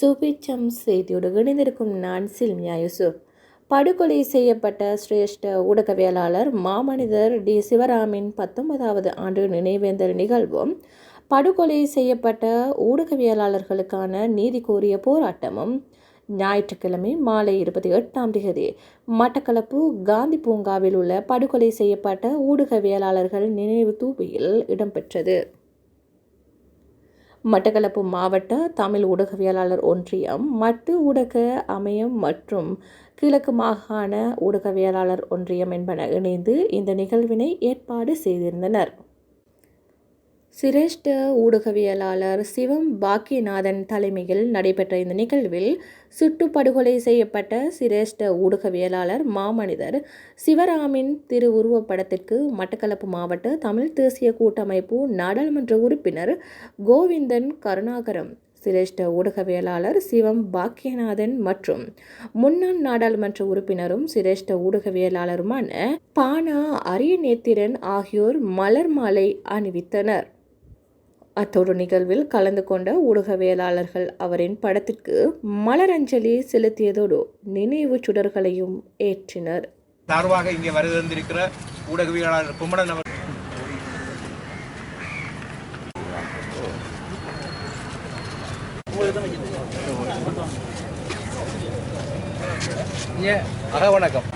சுபிச்சம் செய்தியோடு இணைந்திருக்கும் நான் சில்மியா யூசுப். படுகொலை செய்யப்பட்ட சிரேஷ்ட ஊடகவியலாளர் மாமனிதர் டி சிவராமின் பத்தொன்பதாவது ஆண்டு நினைவேந்தல் நிகழ்வும் படுகொலை செய்யப்பட்ட ஊடகவியலாளர்களுக்கான நீதி கோரிய போராட்டமும் ஞாயிற்றுக்கிழமை மாலை இருபத்தி எட்டாம் தேதி மட்டக்களப்பு காந்தி பூங்காவில் உள்ள படுகொலை செய்யப்பட்ட ஊடகவியலாளர்கள் நினைவு தூபியில் இடம்பெற்றது. மட்டக்களப்பு மாவட்ட தமிழ் ஊடகவியலாளர் ஒன்றியம் மட்டு ஊடக அமையம் மற்றும் கிழக்கு மாகாண ஊடகவியலாளர் ஒன்றியம் என்பன இணைந்து இந்த நிகழ்வினை ஏற்பாடு செய்திருந்தனர். சிரேஷ்ட ஊடகவியலாளர் சிவம் பாக்கியநாதன் தலைமையில் நடைபெற்ற இந்த நிகழ்வில் சுட்டுப்படுகொலை செய்யப்பட்ட சிரேஷ்ட ஊடகவியலாளர் மாமனிதர் சிவராமின் திருவுருவப்படத்திற்கு மட்டக்களப்பு மாவட்ட தமிழ் தேசிய கூட்டமைப்பு நாடாளுமன்ற உறுப்பினர் கோவிந்தன் கருணாகரம் சிரேஷ்ட ஊடகவியலாளர் சிவம் பாக்கியநாதன் மற்றும் முன்னாள் நாடாளுமன்ற உறுப்பினரும் சிரேஷ்ட ஊடகவியலாளருமான பானா அரியநேத்திரன் ஆகியோர் மலர் மாலை அணிவித்தனர். அத்தோடு நிகழ்வில் கலந்து கொண்ட ஊடகவியலாளர்கள் அவரின் படத்திற்கு மலரஞ்சலி செலுத்தியதோடு நினைவு சுடர்களையும் ஏற்றினர். சார்பாக இங்கே வருகின்றிருக்கிற ஊடகவியலாளர் குமரன் அவர் அக வணக்கம்